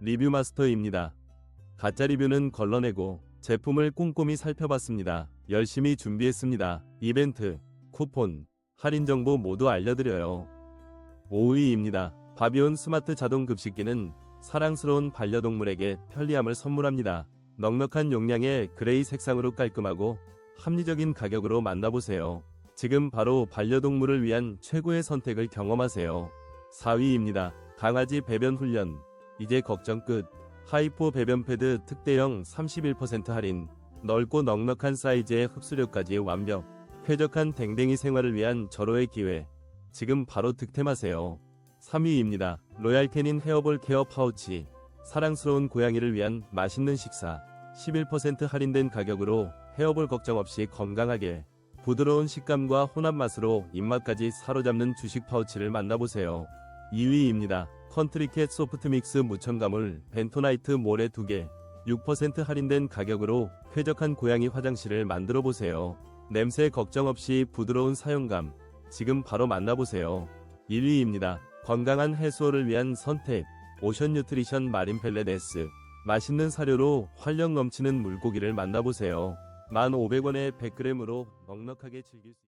리뷰 마스터입니다. 가짜 리뷰는 걸러내고 제품을 꼼꼼히 살펴봤습니다. 열심히 준비했습니다. 이벤트, 쿠폰, 할인 정보 모두 알려드려요. 5위입니다. 바비온 스마트 자동 급식기는 사랑스러운 반려동물에게 편리함을 선물합니다. 넉넉한 용량의 그레이 색상으로 깔끔하고 합리적인 가격으로 만나보세요. 지금 바로 반려동물을 위한 최고의 선택을 경험하세요. 4위입니다. 강아지 배변 훈련. 이제 걱정 끝. 하이포 배변 패드 특대형 31% 할인. 넓고 넉넉한 사이즈의 흡수력까지 완벽. 쾌적한 댕댕이 생활을 위한 절호의 기회. 지금 바로 득템하세요. 3위입니다. 로얄 캐닌 헤어볼 케어 파우치. 사랑스러운 고양이를 위한 맛있는 식사. 11% 할인된 가격으로 헤어볼 걱정 없이 건강하게 부드러운 식감과 혼합 맛으로 입맛까지 사로잡는 주식 파우치를 만나보세요. 2위입니다. 컨트리캣 소프트믹스 무첨가물 벤토나이트 모래 2개 6% 할인된 가격으로 쾌적한 고양이 화장실을 만들어 보세요. 냄새 걱정 없이 부드러운 사용감 지금 바로 만나보세요. 1위입니다. 건강한 해수어를 위한 선택 오션 뉴트리션 마린 S 맛있는 사료로 활력 넘치는 물고기를 만나보세요. 1,500원에 100g으로 넉넉하게 즐길 수